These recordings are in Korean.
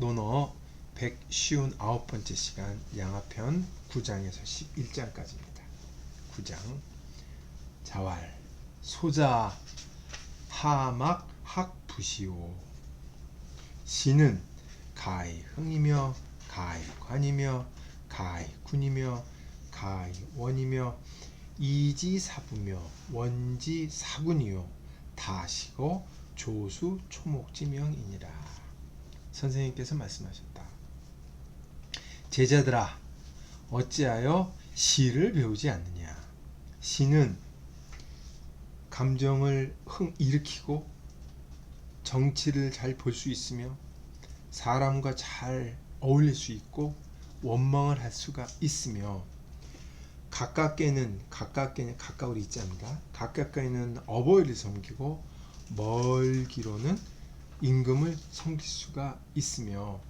논어 159번째 시간 양화편 9장에서 11장까지입니다. 9장. 자왈 소자. 하막 학부시오. 시는 가히 흥이며 가히 관이며 가히 군이며 가히 원이며 이지사부며 원지사군이요. 다시고 조수 초목지명이니라 선생님께서 말씀하셨다. 제자들아 어찌하여 시를 배우지 않느냐 시는 감정을 흥 일으키고 정치를 잘 볼 수 있으며 사람과 잘 어울릴 수 있고 원망을 할 수가 있으며 가깝게는 가깝게는 가까우리 있자입니다. 가깝게는 어버이를 섬기고 멀기로는 임금을 섬길 수가 있으며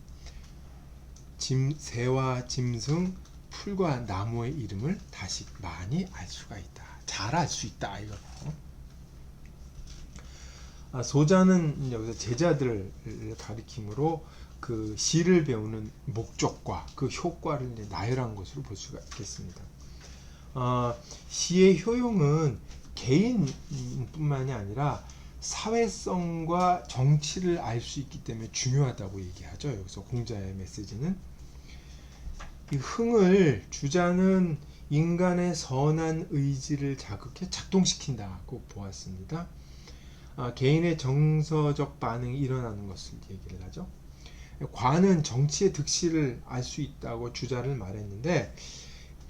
짐, 새와 짐승, 풀과 나무의 이름을 다시 많이 알 수가 있다. 잘 알 수 있다 이거. 아, 소자는 여기서 제자들을 가리킴으로 그 시를 배우는 목적과 그 효과를 나열한 것으로 볼 수가 있겠습니다. 어, 시의 효용은 개인뿐만이 아니라 사회성과 정치를 알 수 있기 때문에 중요하다고 얘기하죠. 여기서 공자의 메시지는 이 흥을 주자는 인간의 선한 의지를 자극해 작동시킨다고 보았습니다. 아, 개인의 정서적 반응이 일어나는 것을 얘기를 하죠. 관은 정치의 득실을 알 수 있다고 주자를 말했는데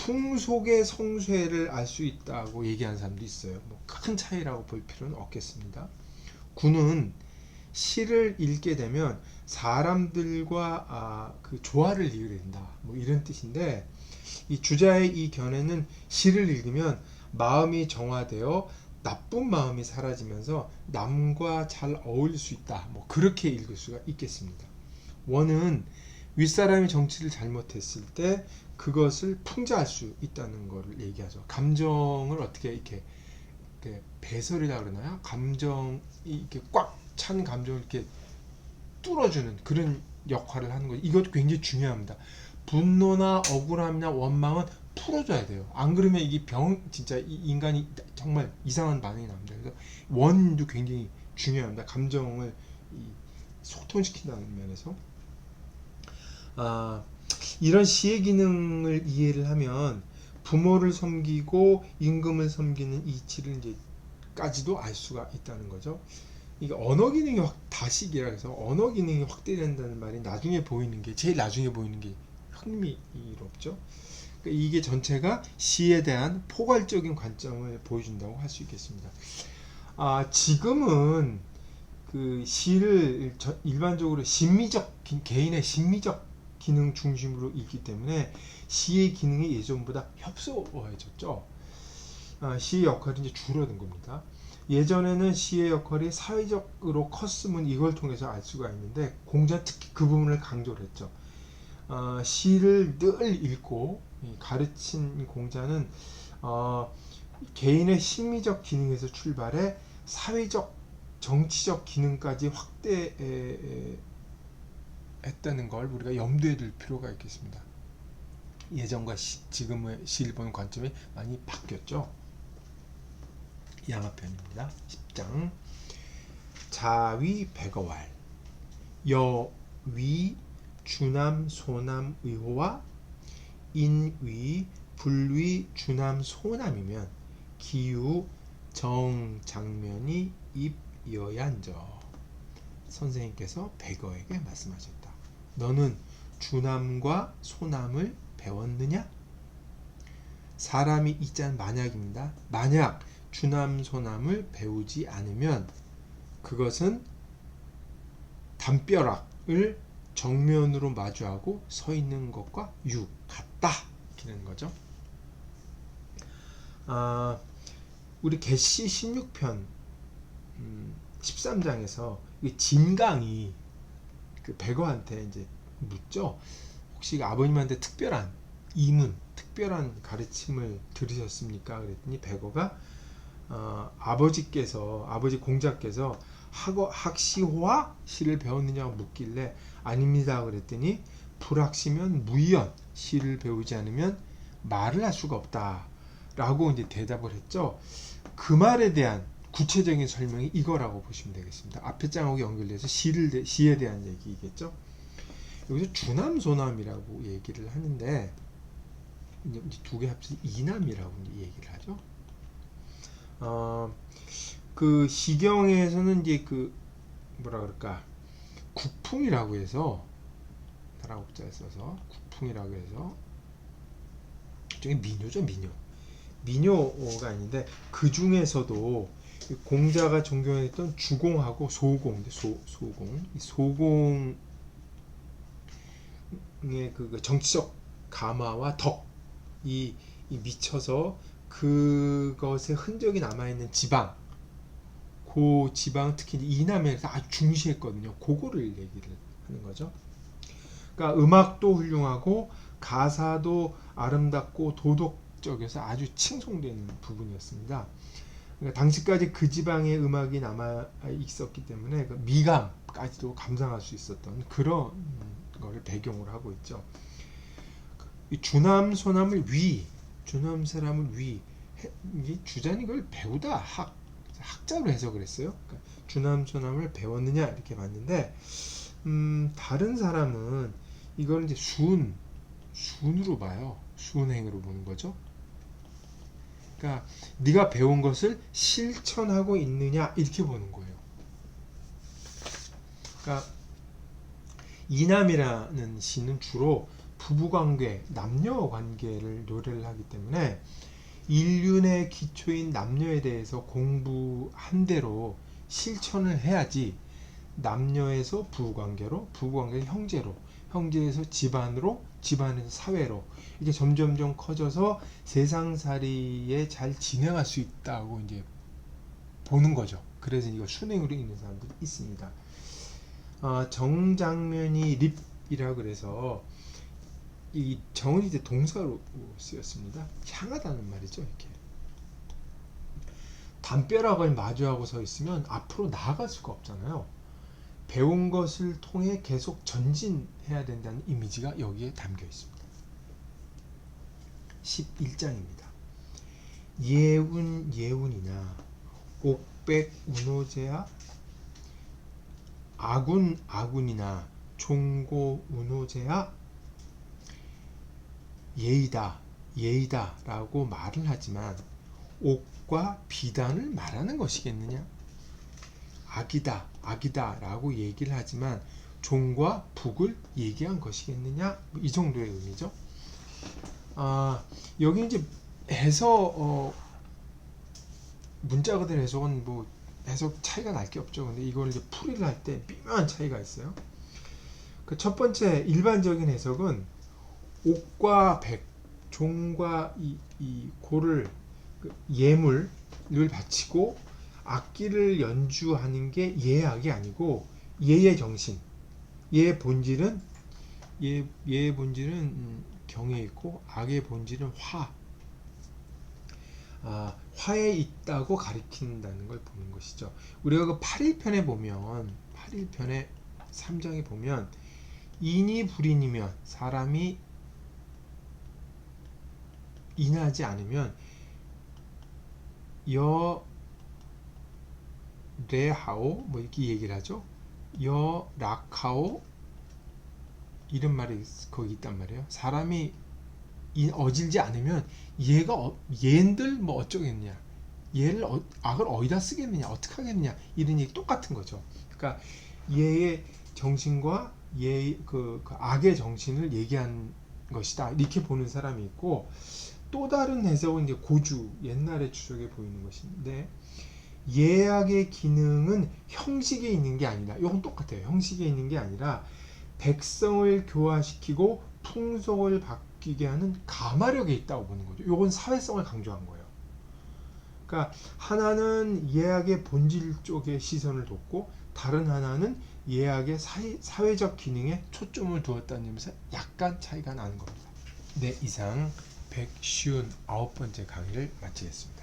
풍속의 성쇠를 알 수 있다고 얘기한 사람도 있어요. 뭐 큰 차이라고 볼 필요는 없겠습니다. 군은 시를 읽게 되면 사람들과 아, 그 조화를 이루게 된다. 뭐 이런 뜻인데 이 주자의 이 견해는 시를 읽으면 마음이 정화되어 나쁜 마음이 사라지면서 남과 잘 어울릴 수 있다. 뭐 그렇게 읽을 수가 있겠습니다. 원은 윗사람이 정치를 잘못했을 때 그것을 풍자할 수 있다는 것을 얘기하죠. 감정을 어떻게 이렇게, 이렇게 배설이라 그러나요? 감정이 이렇게 꽉 찬 감정을 이렇게 뚫어주는 그런 역할을 하는 거죠. 이것도 굉장히 중요합니다. 분노나 억울함이나 원망은 풀어줘야 돼요. 안 그러면 이게 병 진짜 인간이 정말 이상한 반응이 납니다. 그래서 원도 굉장히 중요합니다. 감정을 소통시킨다는 면에서 아, 이런 시의 기능을 이해를 하면 부모를 섬기고 임금을 섬기는 이치를 이제 까지도 알 수가 있다는 거죠. 이게 언어 기능이 확 다시기라 해서 언어 기능이 확대된다는 말이 나중에 보이는 게 제일 나중에 보이는 게 흥미롭죠. 그러니까 이게 전체가 시에 대한 포괄적인 관점을 보여준다고 할 수 있겠습니다. 아 지금은 그 시를 일반적으로 심미적 개인의 심미적 기능 중심으로 읽기 때문에 시의 기능이 예전보다 협소해졌죠. 아, 시의 역할이 이제 줄어든 겁니다. 예전에는 시의 역할이 사회적으로 컸으면 이걸 통해서 알 수가 있는데 공자 특히 그 부분을 강조를 했죠. 어, 시를 늘 읽고 가르친 공자는 어, 개인의 심리적 기능에서 출발해 사회적 정치적 기능까지 확대 했다는 걸 우리가 염두에 둘 필요가 있겠습니다. 예전과 시, 지금의 시를 관점이 많이 바뀌었죠. 양화편입니다. 10장 자위 백어왈 여위 주남 소남 의호와 인위 불위 주남 소남이면 기유 정장면이 입여얀저 선생님께서 백어에게 말씀하셨다. 너는 주남과 소남을 배웠느냐? 사람이 있자는 만약입니다. 만약 주남 소남을 배우지 않으면 그것은 담벼락을 정면으로 마주하고 서 있는 것과 유 같다 이라는 거죠. 아, 우리 개시 16편 음, 13장에서 진강이 그 백어한테 이제 묻죠. 혹시 아버님한테 특별한 이문, 특별한 가르침을 들으셨습니까? 그랬더니 백어가 어, 아버지께서 아버지 공자께서 학어 학시호와 시를 배웠느냐고 묻길래 아닙니다 그랬더니 불학시면 무의연 시를 배우지 않으면 말을 할 수가 없다 라고 이제 대답을 했죠. 그 말에 대한 구체적인 설명이 이거라고 보시면 되겠습니다. 앞에 장하고 연결돼서 시를 대- 시에 대한 얘기겠죠. 여기서 주남소남이라고 얘기를 하는데 두 개 합쳐서 이남이라고 얘기를 하죠. 어, 그 시경에서는 이제 그 뭐라 그럴까 국풍이라고 해서 다락옥자에 써서 국풍이라고 해서 저게 민요죠 민요 민요가 아닌데 그 중에서도 공자가 존경했던 주공하고 소공 소 소공 이 소공의 그 정치적 감화와 덕이 이 미쳐서 그것의 흔적이 남아 있는 지방 그 지방 특히 이남에서 아주 중시했거든요. 그거를 얘기를 하는 거죠. 그러니까 음악도 훌륭하고 가사도 아름답고 도덕적에서 아주 칭송되는 부분이었습니다. 그러니까 당시까지 그 지방의 음악이 남아 있었기 때문에 그 미감까지도 감상할 수 있었던 그런 거를 배경으로 하고 있죠. 이 주남 소남을 위, 주남 사람을 위, 해- 이 주자는 이걸 배우다 학 학자로 해석을 했어요. 그러니까 주남 소남을 배웠느냐 이렇게 봤는데 음, 다른 사람은 이걸 이제 순 순으로 봐요. 순행으로 보는 거죠. 그러니까 네가 배운 것을 실천하고 있느냐 이렇게 보는 거예요. 그러니까 이남이라는 시는 주로 부부관계, 남녀관계를 노래를 하기 때문에 인륜의 기초인 남녀에 대해서 공부한 대로 실천을 해야지 남녀에서 부부관계로, 부부관계에서 형제로, 형제에서 집안으로, 집안에서 사회로 이게 점점점 커져서 세상살이에 잘 진행할 수 있다고 이제 보는 거죠. 그래서 이거 순행으로 있는 사람들이 있습니다. 어, 정장면이 립이라 그래서 이 정은 이제 동사로 쓰였습니다. 향하다는 말이죠. 이렇게 담벼락을 마주하고 서 있으면 앞으로 나아갈 수가 없잖아요. 배운 것을 통해 계속 전진해야 된다는 이미지가 여기에 담겨 있습니다. 11장입니다. 예운 예운이나 옥백 운호제야 아군 아군이나 종고 운호제야 예이다 예이다라고 말을 하지만 옥과 비단을 말하는 것이겠느냐 악이다 악이다 라고 얘기를 하지만 종과 북을 얘기한 것이겠느냐 이 정도의 의미죠. 아 여기 이제 해서 어, 문자 그대로 해석은 뭐 해석 차이가 날 게 없죠. 근데 이걸 이제 풀이를 할 때 미묘한 차이가 있어요. 그 첫 번째 일반적인 해석은 옥과 백, 종과 이, 이 고를 그 예물을 바치고 악기를 연주하는 게 예악이 아니고 예의 정신, 예의 본질은 예, 예의 본질은 음, 경에 있고 악의 본질은 화. 아, 화에 있다고 가리킨다는 걸 보는 것이죠. 우리가 그 8일편에 보면 8일편에 3장에 보면 인이 불인이면 사람이 인하지 않으면 여 레하오 뭐 이렇게 얘기를 하죠. 여 락하오 이런 말이 거기 있단 말이에요. 사람이 이- 어질지 않으면 얘가 어, 얘들 뭐 어쩌겠냐 얘를 어, 악을 어디다 쓰겠느냐 어떻게 하겠느냐 이런 얘기 똑같은 거죠 그러니까 얘의 정신과 얘의 그, 그 악의 정신을 얘기한 것이다 이렇게 보는 사람이 있고 또 다른 해석은 이제 고주 옛날의 추적에 보이는 것인데 예악의 기능은 형식에 있는 게 아니라 이건 똑같아요 형식에 있는 게 아니라 백성을 교화시키고 풍속을 바뀌게 하는 가마력에 있다고 보는 거죠. 이건 사회성을 강조한 거예요. 그러니까 하나는 예약의 본질 쪽에 시선을 뒀고 다른 하나는 예약의 사회, 사회적 기능에 초점을 두었다는 점에서 약간 차이가 나는 겁니다. 네, 이상 159번째 강의를 마치겠습니다.